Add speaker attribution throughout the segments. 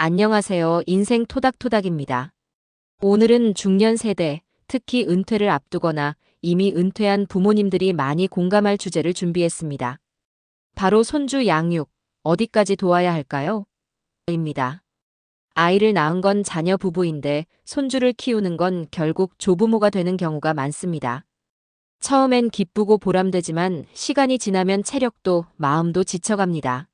Speaker 1: 안녕하세요. 인생 토닥토닥입니다. 오늘은 중년 세대, 특히 은퇴를 앞두거나 이미 은퇴한 부모님들이 많이 공감할 주제를 준비했습니다. 바로 손주 양육, 어디까지 도와야 할까요? 입니다. 아이를 낳은 건 자녀 부부인데 손주를 키우는 건 결국 조부모가 되는 경우가 많습니다. 처음엔 기쁘고 보람되지만 시간이 지나면 체력도 마음도 지쳐갑니다.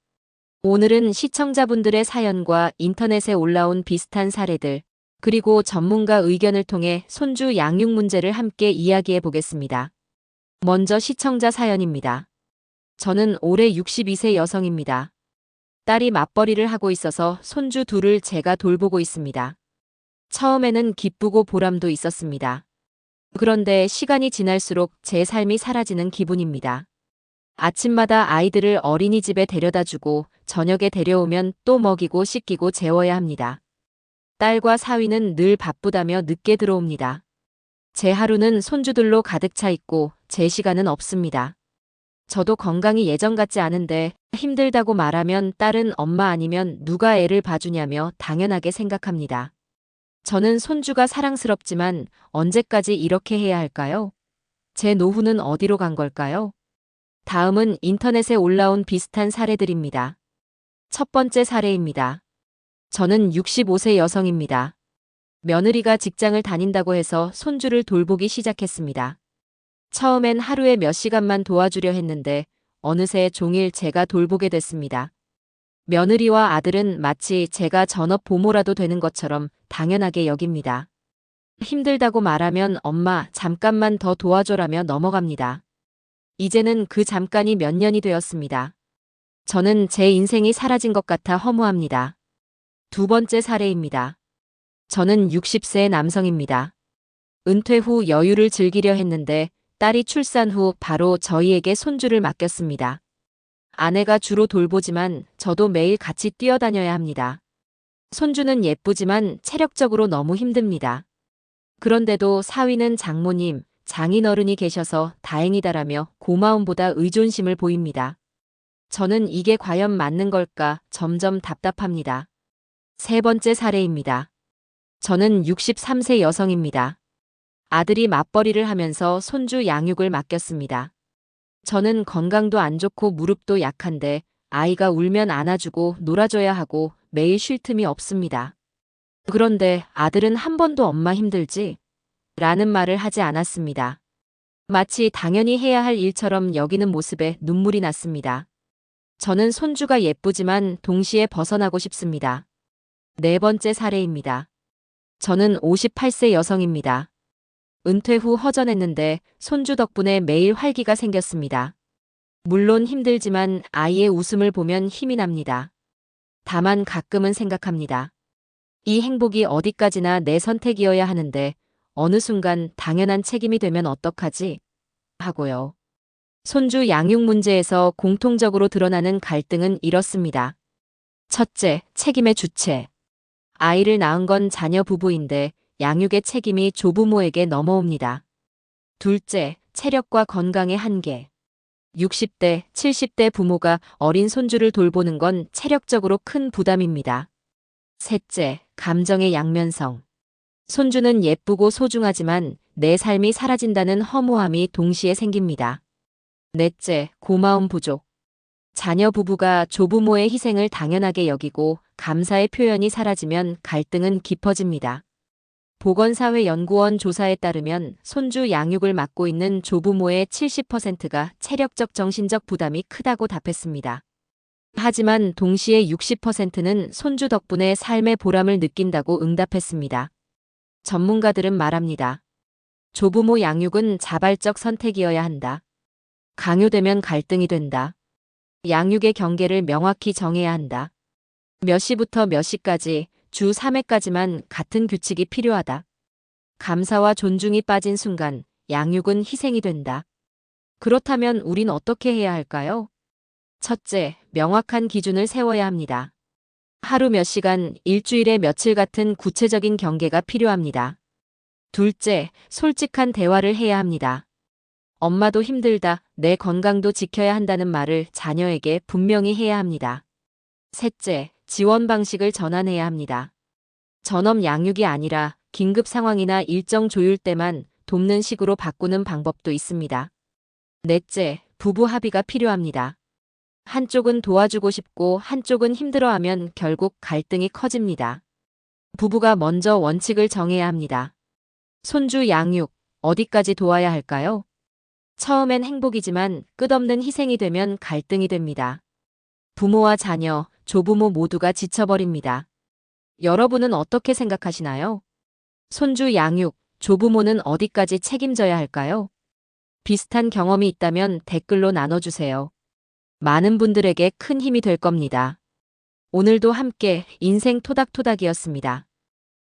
Speaker 1: 오늘은 시청자분들의 사연과 인터넷에 올라온 비슷한 사례들, 그리고 전문가 의견을 통해 손주 양육 문제를 함께 이야기해 보겠습니다. 먼저 시청자 사연입니다. 저는 올해 62세 여성입니다. 딸이 맞벌이를 하고 있어서 손주 둘을 제가 돌보고 있습니다. 처음에는 기쁘고 보람도 있었습니다. 그런데 시간이 지날수록 제 삶이 사라지는 기분입니다. 아침마다 아이들을 어린이집에 데려다 주고 저녁에 데려오면 또 먹이고 씻기고 재워야 합니다. 딸과 사위는 늘 바쁘다며 늦게 들어옵니다. 제 하루는 손주들로 가득 차 있고 제 시간은 없습니다. 저도 건강이 예전 같지 않은데 힘들다고 말하면 딸은 엄마 아니면 누가 애를 봐주냐며 당연하게 생각합니다. 저는 손주가 사랑스럽지만 언제까지 이렇게 해야 할까요? 제 노후는 어디로 간 걸까요? 다음은 인터넷에 올라온 비슷한 사례들입니다. 첫 번째 사례입니다. 저는 65세 여성입니다. 며느리가 직장을 다닌다고 해서 손주를 돌보기 시작했습니다. 처음엔 하루에 몇 시간만 도와주려 했는데 어느새 종일 제가 돌보게 됐습니다. 며느리와 아들은 마치 제가 전업 보모라도 되는 것처럼 당연하게 여깁니다. 힘들다고 말하면 엄마 잠깐만 더 도와줘라며 넘어갑니다. 이제는 그 잠깐이 몇 년이 되었습니다. 저는 제 인생이 사라진 것 같아 허무합니다. 두 번째 사례입니다. 저는 60세 남성입니다. 은퇴 후 여유를 즐기려 했는데 딸이 출산 후 바로 저희에게 손주를 맡겼습니다. 아내가 주로 돌보지만 저도 매일 같이 뛰어다녀야 합니다. 손주는 예쁘지만 체력적으로 너무 힘듭니다. 그런데도 사위는 장모님, 장인어른이 계셔서 다행이다라며 고마움보다 의존심을 보입니다. 저는 이게 과연 맞는 걸까 점점 답답합니다. 세 번째 사례입니다. 저는 63세 여성입니다. 아들이 맞벌이를 하면서 손주 양육을 맡겼습니다. 저는 건강도 안 좋고 무릎도 약한데 아이가 울면 안아주고 놀아줘야 하고 매일 쉴 틈이 없습니다. 그런데 아들은 한 번도 엄마 힘들지? 라는 말을 하지 않았습니다. 마치 당연히 해야 할 일처럼 여기는 모습에 눈물이 났습니다. 저는 손주가 예쁘지만 동시에 벗어나고 싶습니다. 네 번째 사례입니다. 저는 58세 여성입니다. 은퇴 후 허전했는데 손주 덕분에 매일 활기가 생겼습니다. 물론 힘들지만 아이의 웃음을 보면 힘이 납니다. 다만 가끔은 생각합니다. 이 행복이 어디까지나 내 선택이어야 하는데 어느 순간 당연한 책임이 되면 어떡하지? 하고요. 손주 양육 문제에서 공통적으로 드러나는 갈등은 이렇습니다. 첫째, 책임의 주체. 아이를 낳은 건 자녀 부부인데 양육의 책임이 조부모에게 넘어옵니다. 둘째, 체력과 건강의 한계. 60대, 70대 부모가 어린 손주를 돌보는 건 체력적으로 큰 부담입니다. 셋째, 감정의 양면성. 손주는 예쁘고 소중하지만 내 삶이 사라진다는 허무함이 동시에 생깁니다. 넷째, 고마움 부족. 자녀 부부가 조부모의 희생을 당연하게 여기고 감사의 표현이 사라지면 갈등은 깊어집니다. 보건사회연구원 조사에 따르면 손주 양육을 맡고 있는 조부모의 70%가 체력적 정신적 부담이 크다고 답했습니다. 하지만 동시에 60%는 손주 덕분에 삶의 보람을 느낀다고 응답했습니다. 전문가들은 말합니다. 조부모 양육은 자발적 선택이어야 한다. 강요되면 갈등이 된다. 양육의 경계를 명확히 정해야 한다. 몇 시부터 몇 시까지, 주 3회까지만 같은 규칙이 필요하다. 감사와 존중이 빠진 순간 양육은 희생이 된다. 그렇다면 우린 어떻게 해야 할까요? 첫째, 명확한 기준을 세워야 합니다. 하루 몇 시간, 일주일에 며칠 같은 구체적인 경계가 필요합니다. 둘째, 솔직한 대화를 해야 합니다. 엄마도 힘들다, 내 건강도 지켜야 한다는 말을 자녀에게 분명히 해야 합니다. 셋째, 지원 방식을 전환해야 합니다. 전업 양육이 아니라 긴급 상황이나 일정 조율 때만 돕는 식으로 바꾸는 방법도 있습니다. 넷째, 부부 합의가 필요합니다. 한쪽은 도와주고 싶고 한쪽은 힘들어하면 결국 갈등이 커집니다. 부부가 먼저 원칙을 정해야 합니다. 손주 양육, 어디까지 도와야 할까요? 처음엔 행복이지만 끝없는 희생이 되면 갈등이 됩니다. 부모와 자녀, 조부모 모두가 지쳐버립니다. 여러분은 어떻게 생각하시나요? 손주 양육, 조부모는 어디까지 책임져야 할까요? 비슷한 경험이 있다면 댓글로 나눠주세요. 많은 분들에게 큰 힘이 될 겁니다. 오늘도 함께 인생 토닥토닥이었습니다.